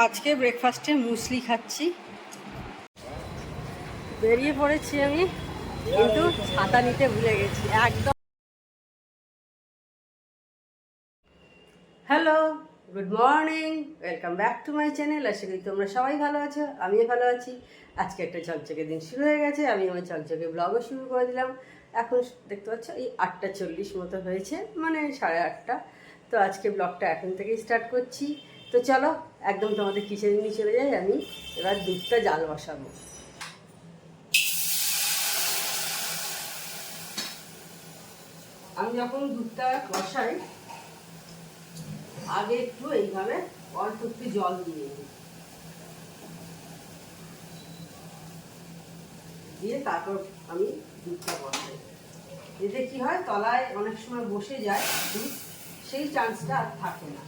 আজকে ব্রেকফাস্টে মুসলি খাচ্ছি। বেরিয়ে পড়েছি আমি, কিন্তু ছাতা নিতে ভুলে গেছি, একদম। Hello good morning welcome back to my channel আশা করি তোমরা সবাই ভালো আছো, আমিও ভালো আছি। আজকে একটা চকচকে দিন শুরু হয়ে গেছে, আমি আমার চকচকে ব্লগও শুরু করে দিলাম। এখন দেখতে পাচ্ছ, এই আটটা চল্লিশ মতো হয়েছে মানে সাড়ে আটটা। তো আজকে ব্লগটা এখন থেকেই স্টার্ট করছি। তো চলো, একদম তোমাদের কিচেনে নিয়ে চলে যাই, আমি এবার দুধটা জাল বসাবো। আমি যখন দুধটা বসাই, আগে একটু এইভাবে অল্প একটু জল দিয়ে দিয়ে তারপর আমি দুধটা বসাই। এতে কি হয়, তলায় অনেক সময় বসে যায় দুধ, সেই চান্সটা আর থাকে না।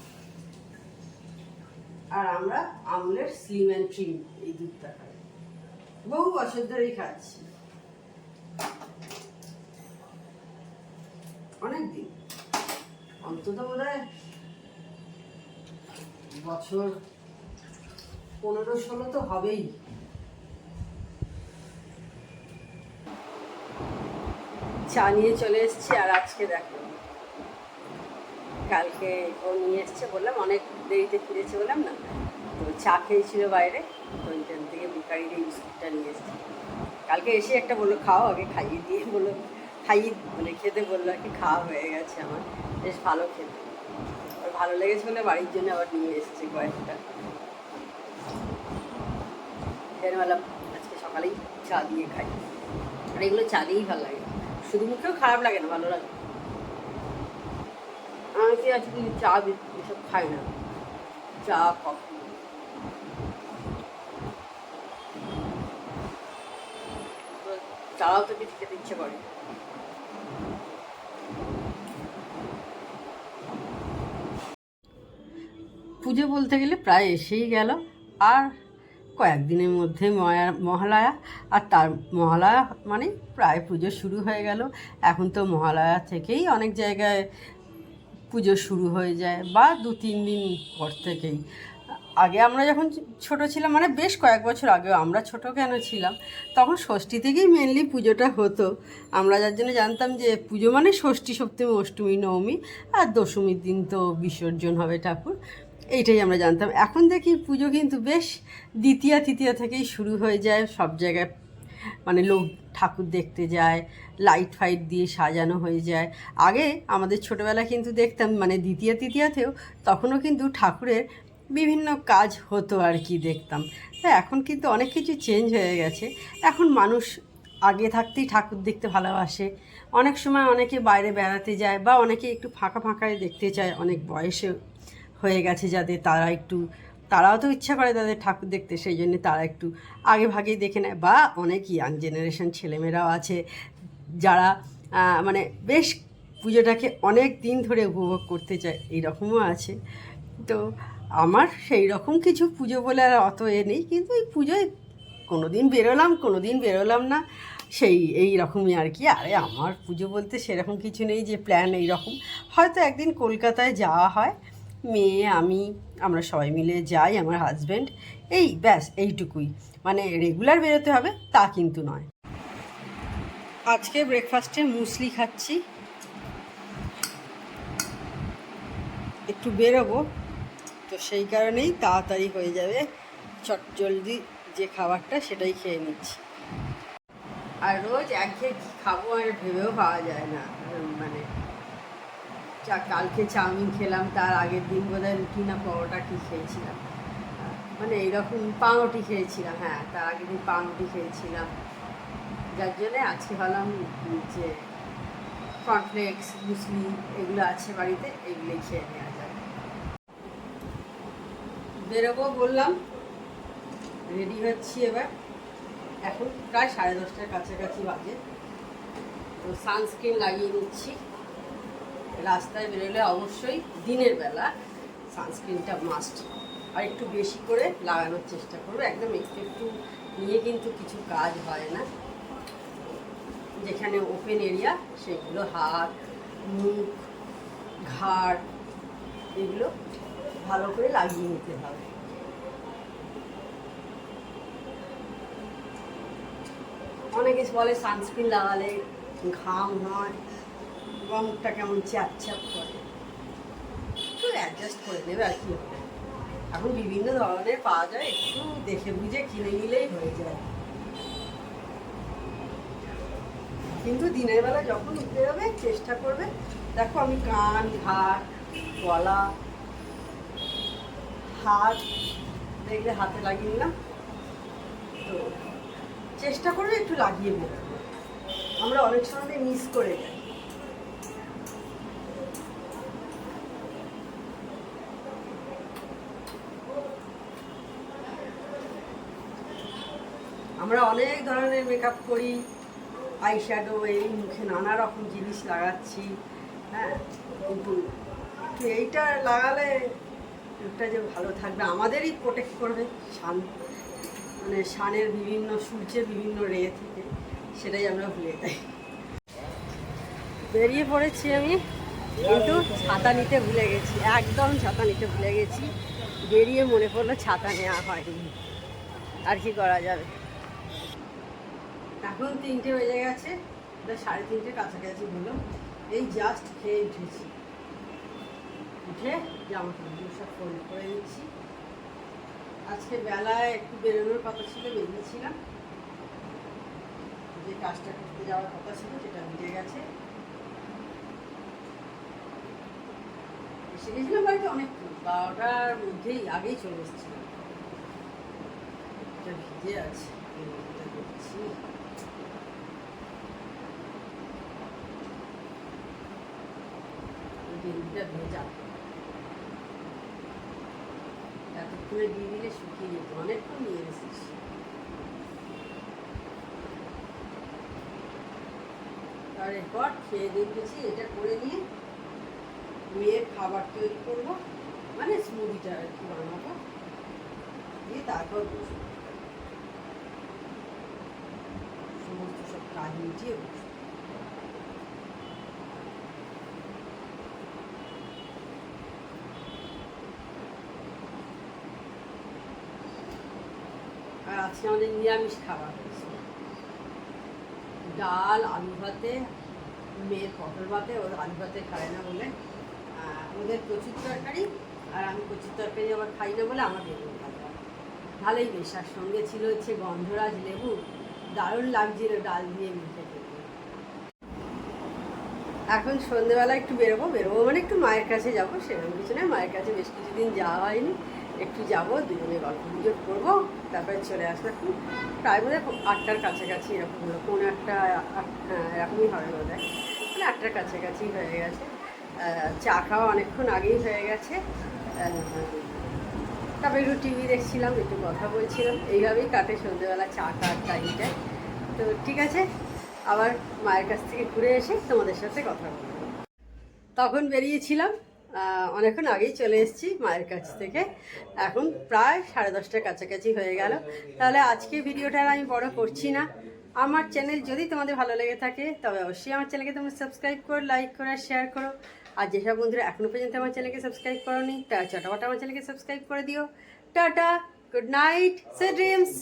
আর আমরা আমুলের স্লিম অ্যান্ড ট্রিম এই দুধটা খাই। বহু বছর ধরেই খাচ্ছি। অনেক দিন অন্তত বোধ বছর পনেরো ষোলো তো হবেই। চা নিয়ে চলে এসেছি আর আজকে দেখো। কালকে ও নিয়ে এসছে বললাম, অনেক দেরিতে ফিরেছে বললাম, না, তো চা খেয়েছিল বাইরে, তো ওইখান থেকে বিকারির বিস্কুটটা নিয়ে এসছে। কালকে এসে একটা বলল, খাও, আগে খাইয়ে দিয়ে বলল, খাইয়ে মানে খেতে বলল আর কি, খাওয়া হয়ে গেছে আমার, বেশ ভালো খেতে। ওর ভালো লেগেছে বলে বাড়ির জন্য আবার নিয়ে এসছে কয়েকটা। বললাম, আজকে সকালেই চা দিয়ে খাই। আর এগুলো চা দিয়েই ভালো লাগে। শুধু মুখেও খারাপ লাগে না, ভালো লাগে। কি আজকে চা এসব খাই না চা কফি চাও তো কিছু খেতে ইচ্ছে করে পুজো বলতে গেলে প্রায় এসেই গেল। আর কয়েকদিনের মধ্যে ময়া- মহালয়া, আর তার মহালয়া মানে প্রায় পুজো শুরু হয়ে গেল। এখন তো মহালয়া থেকেই অনেক জায়গায় পুজো শুরু হয়ে যায় বা দু তিন দিন পর থেকেই। আগে আমরা যখন ছোট ছিলাম মানে বেশ কয়েক বছর আগে আমরা ছোট কেন ছিলাম, তখন ষষ্ঠী থেকেই মেনলি পুজোটা হতো। আমরা যার জন্য জানতাম যে পুজো মানে ষষ্ঠী, সপ্তমী, অষ্টমী, নবমী আর দশমীর দিন তো বিসর্জন হবে ঠাকুর, এইটাই আমরা জানতাম। এখন দেখি পুজো কিন্তু বেশ দ্বিতীয়া, তৃতীয়া থেকেই শুরু হয়ে যায় সব জায়গায়। মানে লোক ঠাকুর দেখতে যায় লাইট ফাইট দিয়ে সাজানো হয়ে যায়। আগে আমাদের ছোটোবেলা কিন্তু দেখতাম মানে দ্বিতীয় তৃতীয়াতেও তখনও কিন্তু ঠাকুরের বিভিন্ন কাজ হতো আর কি দেখতাম। তা এখন কিন্তু অনেক কিছু চেঞ্জ হয়ে গেছে। এখন মানুষ আগে থাকতেই ঠাকুর দেখতে ভালোবাসে। অনেক সময় অনেকে বাইরে বেড়াতে যায় বা অনেকে একটু ফাঁকা ফাঁকায় দেখতে চায়, অনেক বয়সে হয়ে গেছে যাদের তারা একটু তারাও তো ইচ্ছা করে তাদের ঠাকুর দেখতে, সেই জন্য তারা একটু আগে ভাগেই দেখে নেয়। বা অনেক ইয়াং জেনারেশন ছেলেমেয়েরাও আছে, যারা মানে বেশ পুজোটাকে অনেক দিন ধরে উপভোগ করতে চায়, এইরকমও আছে। তো আমার সেই রকম কিছু পুজো বলে আর অত এ নেই, কিন্তু এই পুজোয় কোনো দিন বেরোলাম কোনো দিন বেরোলাম না, সেই এই রকমই আর কি। আরে আমার পুজো বলতে সেরকম কিছু নেই যে প্ল্যান এই রকম হয়তো একদিন কলকাতায় যাওয়া হয় মেয়ে, আমি, আমরা সবাই মিলে যাই, আমার হাজব্যান্ড এই, ব্যাস, এইটুকুই। মানে রেগুলার বেরোতে হবে, তা কিন্তু নয়। আজকে ব্রেকফাস্টে মুসলি খাচ্ছি। একটু বেরোবো, তো সেই কারণেই তাড়াতাড়ি হয়ে যাবে। চট জলদি যে খাবারটা, সেটাই খেয়ে নিচ্ছি। আর রোজ একঘেয়ে খাব আর ভেবেও পাওয়া যায় না মানে চা, কালকে চাউমিন খেলাম, তার আগের দিন বোধ হয় রুটি না পরোটা কি খেয়েছিলাম। মানে এইরকম পাউরুটি খেয়েছিলাম হ্যাঁ তার আগের দিন পাউরুটি খেয়েছিলাম। যার জন্যে আজকে ভাবলাম যে কর্নফ্লেক্স মুসলি এগুলো আছে বাড়িতে, এগুলোই খেয়ে নেওয়া যাবে বেরোবো বললাম, রেডি হচ্ছি এবার। এখন প্রায় সাড়ে দশটার কাছাকাছি বাজে। তো সানস্ক্রিন লাগিয়ে নিচ্ছি। রাস্তায় বেরোলে অবশ্যই দিনের বেলা সানস্ক্রিনটা মাস্ট আর একটু বেশি করে লাগানোর চেষ্টা করবে। একদম একটু একটু নিয়ে কিন্তু কিছু কাজ হয় না। যেখানে ওপেন এরিয়া সেগুলো হাত, মুখ, ঘাড়, এগুলো ভালো করে লাগিয়ে নিতে হবে। অনেকে বলে সানস্ক্রিন লাগালে ঘাম হয়। মুখটা কেমন চ্যাপ চ্যাপ করে। একটু অ্যাডজাস্ট করে নেবে আর কি হবে। এখন বিভিন্ন ধরনের পাওয়া যায়, একটু দেখে বুঝে কিনে নিলেই হয়ে যায়। কিন্তু দিনের বেলা যখন উঠতে যাবে, চেষ্টা করবে, দেখো আমি কান, ঘাট, গলা, হাত দেখলে হাতে লাগিয়ে নিলাম। তো চেষ্টা করবে একটু লাগিয়ে নেবে আমরা অনেক সময় মিস করে যাই। আমরা অনেক ধরনের মেকআপ করি আই শ্যাডো এই মুখে নানা রকম জিনিস লাগাচ্ছি হ্যাঁ? কিন্তু এইটা লাগালে মুখটা যে ভালো থাকবে, আমাদেরই প্রোটেক্ট করবে শান মানে শানের বিভিন্ন, সূর্যের বিভিন্ন রে থেকে, সেটাই আমরা ভুলে যাই। বেরিয়ে পড়েছি আমি, কিন্তু ছাতা নিতে ভুলে গেছি, একদম ছাতা নিতে ভুলে গেছি, বেরিয়ে মনে পড়ল ছাতা নেওয়া হয়নি, আর কি করা যাবে? এখন তিনটে বেজে গেছে এটা সাড়ে তিনটে কাছাকাছি হলো এই জাস্ট খেয়ে উঠেছি। উঠে জামা কাপড় সব ফোল্ড করে নিচ্ছি। আজকে বেলায় একটু বেরোনোর কথা ছিল, বেরিয়েছিলাম। যে কাজটা করতে যাওয়ার কথা ছিল, সেটা মিটে গেছে। এসে গেছিলাম বাড়িতে অনেক বারোটার মধ্যেই আগেই চলে এসেছিলাম। ভিজে আছে এটা করছি গেঞ্জিটা ভেজা এতক্ষণে দিয়ে দিলে শুকিয়ে যেত, অনেকক্ষণ নিয়ে এসেছিস আর এরপর খেয়ে দেখেছি, এটা করে নিয়ে মেয়ের খাবার তৈরি করব মানে স্মুদিটা আর কি বানাবো। দিয়ে তারপর বসবো। সমস্ত সব কাজ মিটিয়ে বসবো। আজকে আমাদের নিরামিষ খাবার হয়েছে। ডাল, আলু ভাতে, মেয়ের পটল ভাতে, ওর আলু ভাতে খায় না বলে। ওদের কচুর তরকারি, আর আমি কচুর তরকারি আবার খাই না বলে আমার বেগুন ভালোই বেশ, আর সঙ্গে ছিল হচ্ছে গন্ধরাজ লেবু। দারুণ লাগছিল ডাল দিয়ে খেতে। এখন সন্ধেবেলা একটু বেরোবো বেরোবো মানে একটু মায়ের কাছে যাব, সেরকম কিছু নয়। মায়ের কাছে বেশ কিছুদিন যাওয়া হয়নি। একটু যাব, দুজনে গল্প গুজব করব, তারপরে চলে আসব এখন প্রায় বোধ আটটার কাছাকাছি এরকম হলো আটটা, আট- হ্যাঁ এরকমই হবে বোধ হয় মানে আটটার কাছাকাছি হয়ে গেছে। চা খাওয়া অনেকক্ষণ আগেই হয়ে গেছে। তারপরে একটু টিভি দেখছিলাম, একটু কথা বলছিলাম। এইভাবেই কাটে সন্ধ্যেবেলা চা খাওয়ার টাইমটা তো ঠিক আছে, আবার মায়ের কাছ থেকে ঘুরে এসে তোমাদের সাথে কথা বলব। তখন বেরিয়েছিলাম। অনেকক্ষণ আগেই চলে এসেছি মায়ের কাছ থেকে। এখন প্রায় সাড়ে দশটার কাছাকাছি হয়ে গেল। তাহলে আজকে ভিডিওটা আমি বড় করছি না। আমার চ্যানেল যদি তোমাদের ভালো লেগে থাকে, তবে অবশ্যই আমার চ্যানেলকে তোমরা সাবস্ক্রাইব করো, লাইক করো শেয়ার করো। আর যেসব বন্ধুরা এখনও পর্যন্ত আমার চ্যানেলকে সাবস্ক্রাইব করোনি, তারা চটাপটা আমার চ্যানেলকে সাবস্ক্রাইব করে দিও। Tata, good night, sweet dreams.